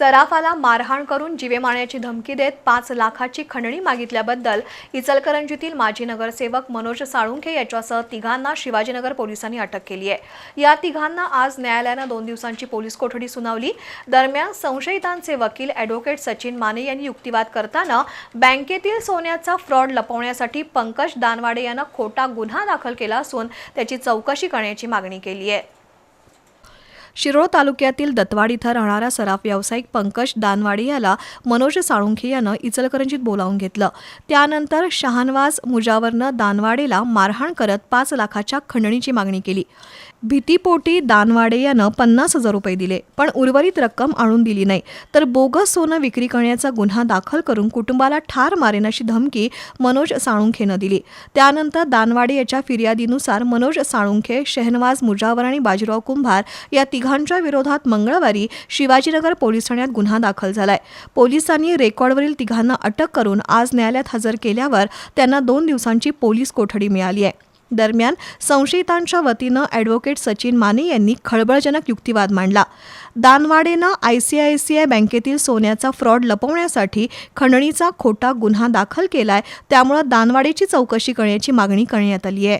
सराफाला मारहाण करून जीवे मारण्याची धमकी देत पाच लाखाची खंडणी मागितल्याबद्दल इचलकरंजीतील माजी नगरसेवक मनोज साळुंखे याच्यासह तिघांना शिवाजीनगर पोलिसांनी अटक केली आहे. या तिघांना आज न्यायालयानं दोन दिवसांची पोलीस कोठडी सुनावली. दरम्यान संशयितांचे वकील ॲडव्होकेट सचिन माने यांनी युक्तिवाद करताना बँकेतील सोन्याचा फ्रॉड लपवण्यासाठी पंकज दानवाडे यानं खोटा गुन्हा दाखल केला असून त्याची चौकशी करण्याची मागणी केली आहे. शिरोळ तालुक्यातील दत्तवाड इथं राहणारा सराफ व्यावसायिक पंकज दानवाडी याला मनोज साळुंखे यानं इचलकरंजीत बोलावून घेतलं. त्यानंतर शहानवाज मुजावरनं दानवाडेला मारहाण करत पाच लाखाच्या खंडणीची मागणी केली. भीतीपोटी दानवाडे यानं पन्नास हजार रुपये दिले पण उर्वरित रक्कम आणून दिली नाही. तर बोगस सोनं विक्री करण्याचा गुन्हा दाखल करून कुटुंबाला ठार मारेन अशी धमकी मनोज साळुंखेनं दिली. त्यानंतर दानवाडे याच्या फिर्यादीनुसार मनोज साळुंखे शहनवाज मुजावर आणि बाजीराव कुंभार या तिघांच्या विरोधात मंगळवारी शिवाजीनगर पोलीस ठाण्यात गुन्हा दाखल झालाय. पोलिसांनी रेकॉर्डवरील तिघांना अटक करून आज न्यायालयात हजर केल्यावर त्यांना दोन दिवसांची पोलीस कोठडी मिळाली आहे. दरम्यान संशयितांच्या वतीनं ॲडव्होकेट सचिन माने यांनी खळबळजनक युक्तिवाद मांडला. दानवाडेनं I C I C I बँकेतील सोन्याचा फ्रॉड लपवण्यासाठी खंडणीचा खोटा गुन्हा दाखल केलाय त्यामुळं दानवाडेची चौकशी करण्याची मागणी करण्यात आली आहे.